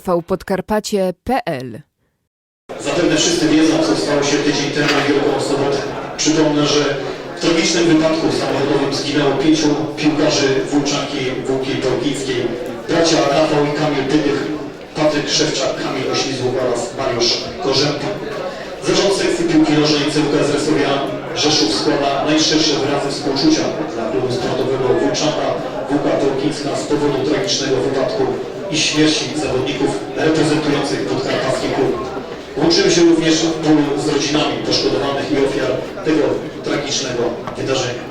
tvpodkarpacie.pl Zapewne wszyscy wiedzą, co stało się tydzień temu w Wielką Sobotę. Przypomnę, że w tragicznym wypadku samochodowym zginęło pięciu piłkarzy Włóczanki Włóki Torkickiej. Bracia Rafał i Kamil Dydych, Patryk Szewczak, Kamil Oślizłów oraz Mariusz Korzępa. Zarząd sekcji piłki nożnej CWK z Resowia Rzeszów składa najszczersze wyrazy współczucia dla klubu sportowego Włóczanka Włóka Torkicka z powodu tragicznego wypadku i śmierci zawodników reprezentujących podkarpacki klub. Łączymy się również w bólu z rodzinami poszkodowanych i ofiar tego tragicznego wydarzenia.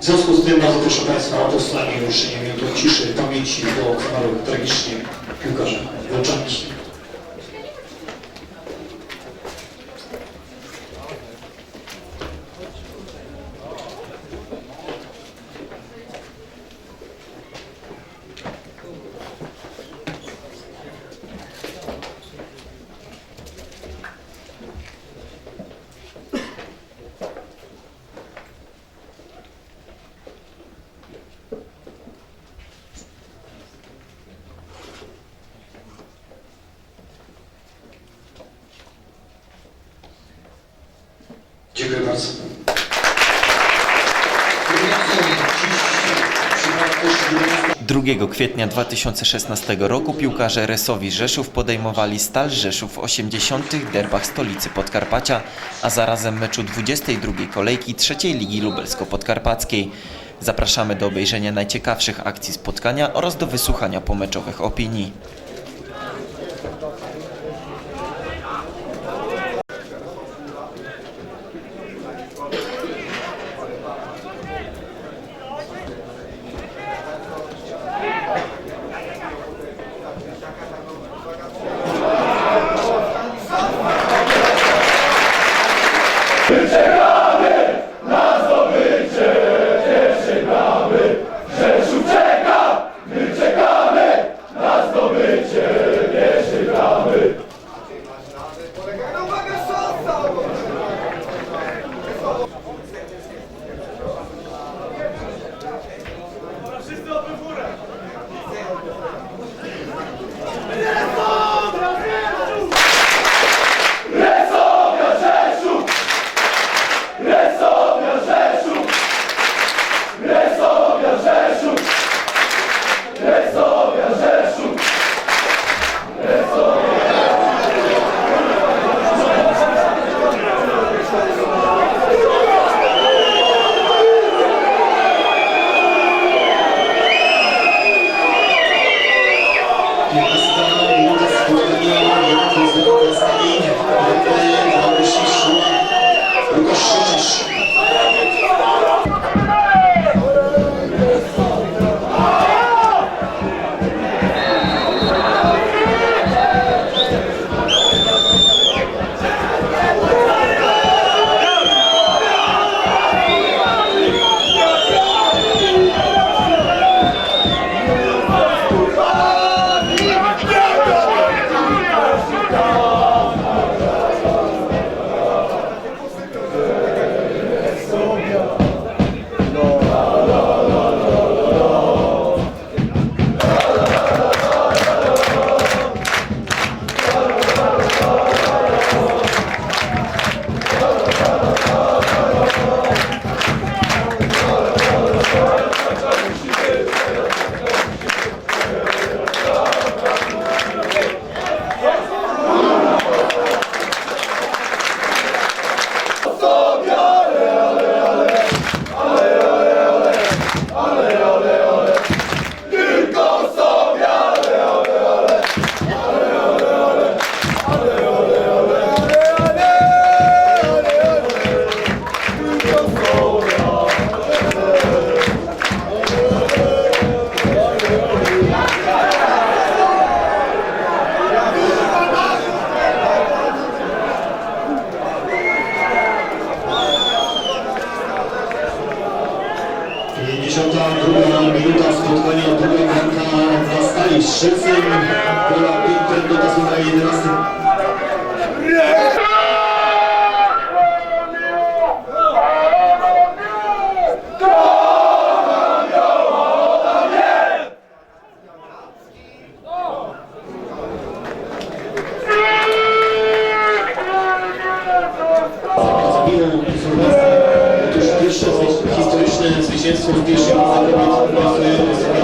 W związku z tym bardzo proszę Państwa o powstanie i uczczenie minutą ciszy pamięci do zmarłych tragicznie piłkarza Włączanki. Dziękuję bardzo. 2 kwietnia 2016 roku piłkarze Resowi Rzeszów podejmowali Stal Rzeszów w 80. derbach stolicy Podkarpacia, a zarazem meczu 22 kolejki trzeciej Ligi Lubelsko-Podkarpackiej. Zapraszamy do obejrzenia najciekawszych akcji spotkania oraz do wysłuchania pomeczowych opinii. Druga minuta spotkania druga bramka na stali Szczecin. Pola Piękner do czasu na 11. Lord,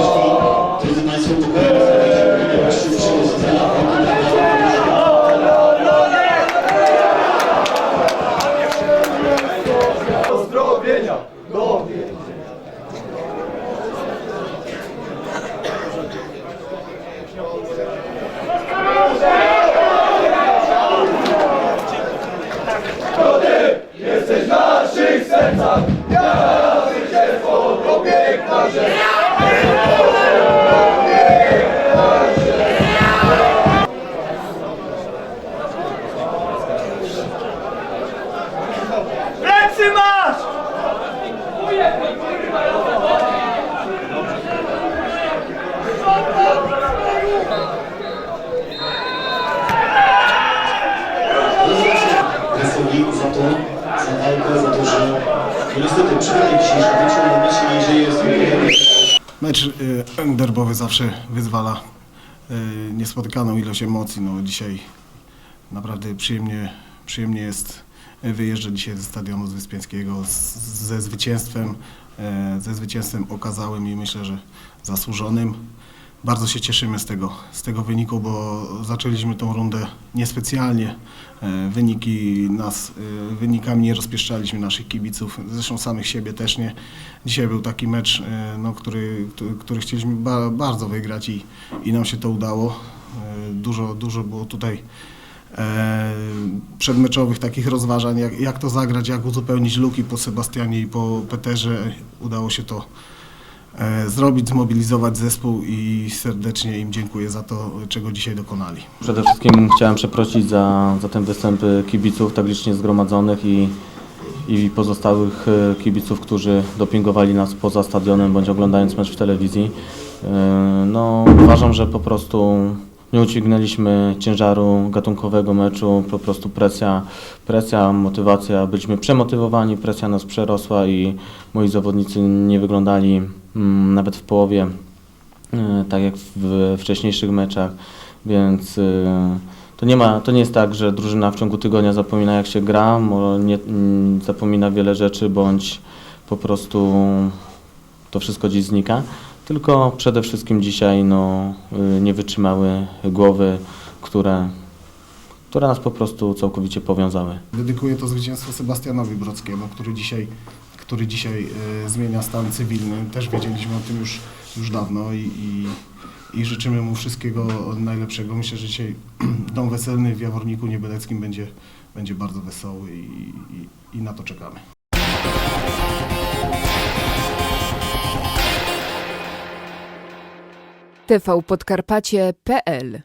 Za za to, że niestety mecz, y, derbowy zawsze wyzwala y, niespotykaną ilość emocji. No, dzisiaj naprawdę przyjemnie, przyjemnie jest wyjeżdżać dzisiaj ze stadionu z Wyspiańskiego ze zwycięstwem, ze zwycięstwem okazałym i myślę, że zasłużonym. Bardzo się cieszymy z tego, z tego wyniku, bo zaczęliśmy tą rundę niespecjalnie. E, Wyniki nas, e, wynikami nie rozpieszczaliśmy naszych kibiców, zresztą samych siebie też nie. Dzisiaj był taki mecz, e, no, który, który, chcieliśmy ba, bardzo wygrać i, i nam się to udało. Dużo, dużo było tutaj przedmeczowych takich rozważań, jak, jak to zagrać, jak uzupełnić luki po Sebastianie i po Peterze. Udało się to zrobić, zmobilizować zespół i serdecznie im dziękuję za to, czego dzisiaj dokonali. Przede wszystkim chciałem przeprosić za, za ten występ e, kibiców tak licznie zgromadzonych i, i pozostałych e, kibiców, którzy dopingowali nas poza stadionem bądź oglądając mecz w telewizji. E, No, uważam, że po prostu nie udźwignęliśmy ciężaru gatunkowego meczu, po prostu presja, presja, motywacja, byliśmy przemotywowani, presja nas przerosła i moi zawodnicy nie wyglądali nawet w połowie e, tak jak w wcześniejszych meczach, więc e, to nie, ma, to nie jest tak, że drużyna w ciągu tygodnia zapomina jak się gra, nie, mm, zapomina wiele rzeczy, bądź po prostu to wszystko gdzieś znika, tylko przede wszystkim dzisiaj no, y, nie wytrzymały głowy, które, które nas po prostu całkowicie powiązały. Dedykuję to zwycięstwo Sebastianowi Brockiemu, który dzisiaj, który dzisiaj e, zmienia stan cywilny. Też wiedzieliśmy o tym już, już dawno i, i, i życzymy mu wszystkiego najlepszego. Myślę, że dzisiaj dom weselny w Jaworniku Niebeleckim będzie, będzie bardzo wesoły i, i, i na to czekamy. tvpodkarpacie.pl